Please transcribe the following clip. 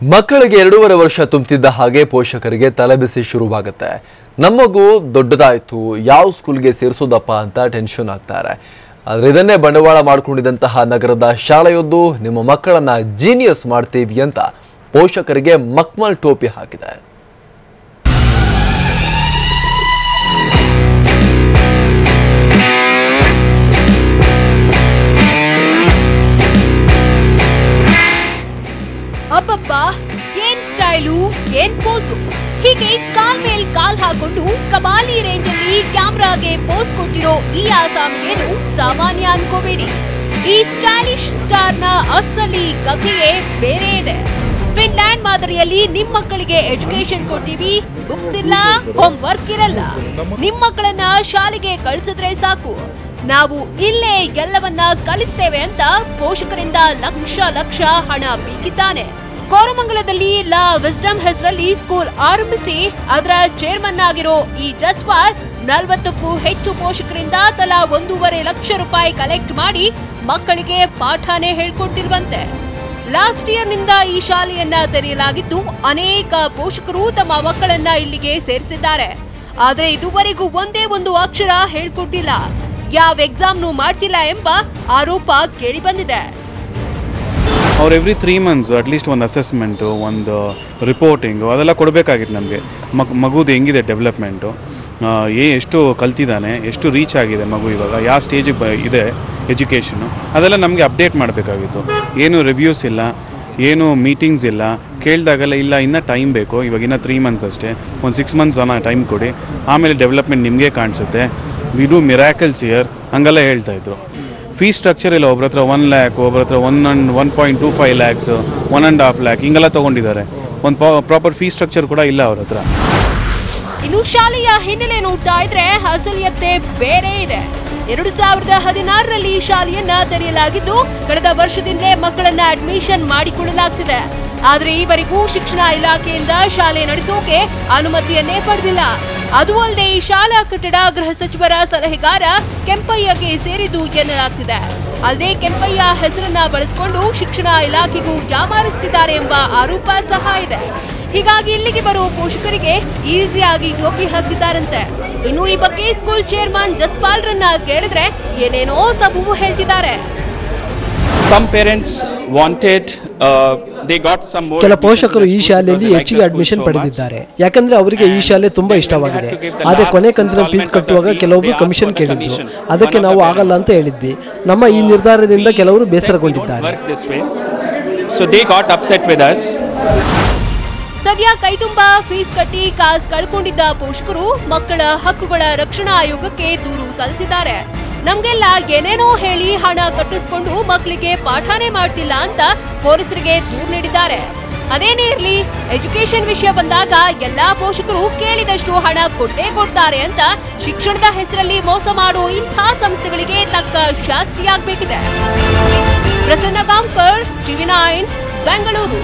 ಮಕ್ಕಳಿಗೆ ಎರಡೂವರೆ ವರ್ಷ ತುಂಬುತ್ತಿದ್ದ ಹಾಗೆ ಪೋಷಕರಿಗೆ ತಲೆಬಿಸಿ ಶುರುವಾಗುತ್ತೆ. ನಮಗೂ ದೊಡ್ಡದಾಯಿತು, ಯಾವ ಸ್ಕೂಲ್ಗೆ ಸೇರಿಸೋದಪ್ಪ ಅಂತ ಟೆನ್ಷನ್ ಆಗ್ತಾರೆ. ಆದರೆ ಇದನ್ನೇ ಬಂಡವಾಳ ಮಾಡಿಕೊಂಡಿದ್ದಂತಹ ನಗರದ ಶಾಲೆಯೊಂದು ನಿಮ್ಮ ಮಕ್ಕಳನ್ನ ಜೀನಿಯಸ್ ಮಾಡ್ತೀವಿ ಅಂತ ಪೋಷಕರಿಗೆ ಮಕ್ಮಲ್ ಟೋಪಿ ಹಾಕಿದೆ ಏನ್ ಪೋಸು? ಹೀಗೆ ಕಾಲ್ ಮೇಲ್ ಕಾಲ್ ಹಾಕೊಂಡು ಕಬಾಲಿ ರೇಂಜ್ ಅಲ್ಲಿ ಕ್ಯಾಮ್ರಾಗೆ ಪೋಸ್ ಕೊಟ್ಟಿರೋ ಈ ಆಸಾಮಿಯೇನು ಸಾಮಾನ್ಯ ಅನ್ಕೋಬೇಡಿ. ಈ ಸ್ಟೈಲಿಶ್ ಸ್ಟಾರ್ನ ಅಸಲಿ ಕಥೆಯೇ ಬೇರೆ ಇದೆ. ಫಿನ್ಲ್ಯಾಂಡ್ ಮಾದರಿಯಲ್ಲಿ ನಿಮ್ಮ ಮಕ್ಕಳಿಗೆ ಎಜುಕೇಶನ್ ಕೊಟ್ಟಿವಿ ಬುಕ್ಸ್ ಇಲ್ಲ ಹೋಮ್ ವರ್ಕ್ ಇರಲ್ಲ. ನಿಮ್ಮ ಮಕ್ಕಳನ್ನ ಶಾಲೆಗೆ ಕಳಿಸಿದ್ರೆ ಸಾಕು. ನಾವು ಇಲ್ಲೇ ಎಲ್ಲವನ್ನ ಕಲಿಸ್ತೇವೆ ಅಂತ ಪೋಷಕರಿಂದ ಲಕ್ಷ ಲಕ್ಷ ಹಣ ಬೀಗಿದ್ದಾನೆ ಕೋರಮಂಗಲದಲ್ಲಿ ಲಾ ವಿಸ್ಡಮ್ ಹೆಸರಲ್ಲಿ ಸ್ಕೂಲ್ ಆರಂಭಿಸಿ, ಅದರ ಚೇರ್ಮನ್ ಆಗಿರೋ ಈ ಜಸ್ವಾಲ್ ನಲವತ್ತಕ್ಕೂ ಹೆಚ್ಚು ಪೋಷಕರಿಂದ ತಲಾ ಒಂದೂವರೆ ಲಕ್ಷ ರೂಪಾಯಿ ಕಲೆಕ್ಟ್ ಮಾಡಿ ಮಕ್ಕಳಿಗೆ ಪಾಠನೇ ಹೇಳ್ಕೊಡ್ತಿರುವಂತೆ. ಲಾಸ್ಟ್ ಇಯರ್ನಿಂದ ಈ ಶಾಲೆಯನ್ನ ತೆರೆಯಲಾಗಿದ್ದು, ಅನೇಕ ಪೋಷಕರು ತಮ್ಮ ಮಕ್ಕಳನ್ನ ಇಲ್ಲಿಗೆ ಸೇರಿಸಿದ್ದಾರೆ. ಆದ್ರೆ ಇದುವರೆಗೂ ಒಂದೇ ಒಂದು ಅಕ್ಷರ ಹೇಳ್ಕೊಟ್ಟಿಲ್ಲ. ಯಾವ ಎಕ್ಸಾಮ್ನು ಮಾಡ್ತಿಲ್ಲ ಎಂಬ ಆರೋಪ ಕೇಳಿ ಬಂದಿದೆ. ಅವ್ರು every three months at least ಒಂದು ಅಸೆಸ್ಮೆಂಟು ಒಂದು ರಿಪೋರ್ಟಿಂಗು ಅದೆಲ್ಲ ಕೊಡಬೇಕಾಗಿತ್ತು ನಮಗೆ. ಮಗ್, ಮಗುದು ಹೆಂಗಿದೆ ಡೆವಲಪ್ಮೆಂಟು ಏ ಎಷ್ಟು ಕಲ್ತಿದ್ದಾನೆ? ಎಷ್ಟು ರೀಚ್ ಆಗಿದೆ ಮಗು ಇವಾಗ? ಯಾವ ಸ್ಟೇಜಿಗೆ ಬ, ಇದೆ ಎಜುಕೇಷನು ಅದೆಲ್ಲ ನಮಗೆ ಅಪ್ಡೇಟ್ ಮಾಡಬೇಕಾಗಿತ್ತು. ಏನು ರಿವ್ಯೂಸ್ ಇಲ್ಲ, ಏನು ಮೀಟಿಂಗ್ಸ್ ಇಲ್ಲ. ಕೇಳಿದಾಗೆಲ್ಲ ಇಲ್ಲ, ಇನ್ನೂ ಟೈಮ್ ಬೇಕು. ಇವಾಗ ಇನ್ನೂ ತ್ರೀ ಮಂತ್ಸ್ ಅಷ್ಟೇ. ಒಂದು ಸಿಕ್ಸ್ ಮಂತ್ಸ್ ಅನ್ನೋ ಟೈಮ್ ಕೊಡಿ. ಆಮೇಲೆ ಡೆವಲಪ್ಮೆಂಟ್ ನಿಮಗೆ ಕಾಣಿಸುತ್ತೆ. ವಿ ಡೂ ಮಿರಾಕಲ್ಸ್ ಇಯರ್ ಹಂಗೆಲ್ಲ ಹೇಳ್ತಾಯಿದ್ರು ಫೀಸ್ ಸ್ಟ್ರಕ್ಚರ್ ಇಲ್ಲ. ಒಬ್ಬರ ಹತ್ರ ಒನ್ ಲ್ಯಾಕ್ ಒಬ್ಬರ ಹತ್ರ one and one point two five lakhs one and half lakh ಹಿಂಗೆಲ್ಲ ತೊಗೊಂಡಿದ್ದಾರೆ. ಒಂದು ಪ್ರಾಪರ್ ಫೀಸ್ ಸ್ಟ್ರಕ್ಚರ್ ಕೂಡ ಇಲ್ಲ ಅವ್ರ ಹತ್ರ. ಇನ್ನು ಶಾಲೆಯ ಹಿನ್ನೆಲೆ ನೋಡ್ತಾ ಇದ್ರೆ, ಅಸಲಿಯತ್ತೆ ಬೇರೆ ಇದೆ. ಎರಡು ಸಾವಿರದ ಹದಿನಾರರಲ್ಲಿ ಈ ಶಾಲೆಯನ್ನ ತೆರೆಯಲಾಗಿದ್ದು, ಕಳೆದ ವರ್ಷದಿಂದಲೇ ಮಕ್ಕಳನ್ನ ಅಡ್ಮಿಷನ್ ಮಾಡಿಕೊಳ್ಳಲಾಗ್ತಿದೆ. ಆದರೆ ಈವರೆಗೂ ಶಿಕ್ಷಣ ಇಲಾಖೆಯಿಂದ ಶಾಲೆ ನಡೆಸೋಕೆ ಅನುಮತಿಯನ್ನೇ ಪಡೆದಿಲ್ಲ. ಅದು ಅಲ್ಲದೆ ಈ ಶಾಲಾ ಕಟ್ಟಡ ಗೃಹ ಸಚಿವರ ಸಲಹೆಗಾರ ಕೆಂಪಯ್ಯಗೆ ಸೇರಿದ್ದು ಎನ್ನಲಾಗ್ತಿದೆ. ಅಲ್ಲದೆ ಕೆಂಪಯ್ಯ ಹೆಸರನ್ನ ಬಳಸಿಕೊಂಡು ಶಿಕ್ಷಣ ಇಲಾಖೆಗೂ ಯಾಮಾರಿಸುತ್ತಿದ್ದಾರೆ ಎಂಬ ಆರೋಪ ಸಹ ಇದೆ. ಹೀಗಾಗಿ ಇಲ್ಲಿಗೆ ಬರುವ ಪೋಷಕರಿಗೆ ಈಸಿಯಾಗಿ ಟೋಪಿ ಹಾಕಿದ್ದಾರಂತೆ. ಇನ್ನು ಈ ಬಗ್ಗೆ ಸ್ಕೂಲ್ ಚೇರ್ಮನ್ ಜಸ್ಪಾಲ್ರನ್ನ ಕೇಳಿದ್ರೆ ಏನೇನೋ ಸಬೂಬು ಹೇಳ್ತಿದ್ದಾರೆ. ಸಮ್ uh, ಕೆಲ ಪೋಷಕರು ಈ ಶಾಲೆಯಲ್ಲಿ ಹೆಚ್ಚಿಗೆ ಅಡ್ಮಿಷನ್ ಪಡೆದಿದ್ದಾರೆ. ಯಾಕಂದ್ರೆ ಅವರಿಗೆ ಈ ಶಾಲೆ ತುಂಬಾ ಇಷ್ಟವಾಗಿದೆ. ಆದ್ರೆ ಕೊನೆ ಕಂತಿನ ಫೀಸ್ ಕಟ್ಟುವಾಗ ಕೆಲವೊಬ್ರು ಕಮಿಷನ್ ಕೇಳಿದ್ರು. ಅದಕ್ಕೆ ನಾವು ಆಗಲ್ಲ ಅಂತ ಹೇಳಿದ್ವಿ. ನಮ್ಮ ಈ ನಿರ್ಧಾರದಿಂದ ಕೆಲವರು ಬೇಸರಗೊಂಡಿದ್ದಾರೆ. ಸದ್ಯ ಕೈತುಂಬ ಫೀಸ್ ಕಟ್ಟಿ ಕಾಸ್ ಕಳ್ಕೊಂಡಿದ್ದ ಪೋಷಕರು ಮಕ್ಕಳ ಹಕ್ಕುಗಳ ರಕ್ಷಣಾ ಆಯೋಗಕ್ಕೆ ದೂರು ಸಲ್ಲಿಸಿದ್ದಾರೆ. ನಮ್ಗೆಲ್ಲ ಏನೇನೋ ಹೇಳಿ ಹಣ ಕಟ್ಟಿಸ್ಕೊಂಡು ಮಕ್ಕಳಿಗೆ ಪಾಠನೇ ಮಾಡ್ತಿಲ್ಲ ಅಂತ ಪೊಲೀಸರಿಗೆ ದೂರು ನೀಡಿದ್ದಾರೆ. ಅದೇನೇ ಇರಲಿ ಎಜುಕೇಶನ್ ವಿಷಯ ಬಂದಾಗ ಎಲ್ಲಾ ಪೋಷಕರು ಕೇಳಿದಷ್ಟು ಹಣ ಕೊಟ್ಟೇ ಕೊಡ್ತಾರೆ ಅಂತ ಶಿಕ್ಷಣದ ಹೆಸರಲ್ಲಿ ಮೋಸ ಮಾಡೋ ಇಂಥ ಸಂಸ್ಥೆಗಳಿಗೆ ತಕ್ಕ ಶಾಸ್ತಿಯಾಗಬೇಕಿದೆ. Prasanna Kankar TV nine, Bengaluru.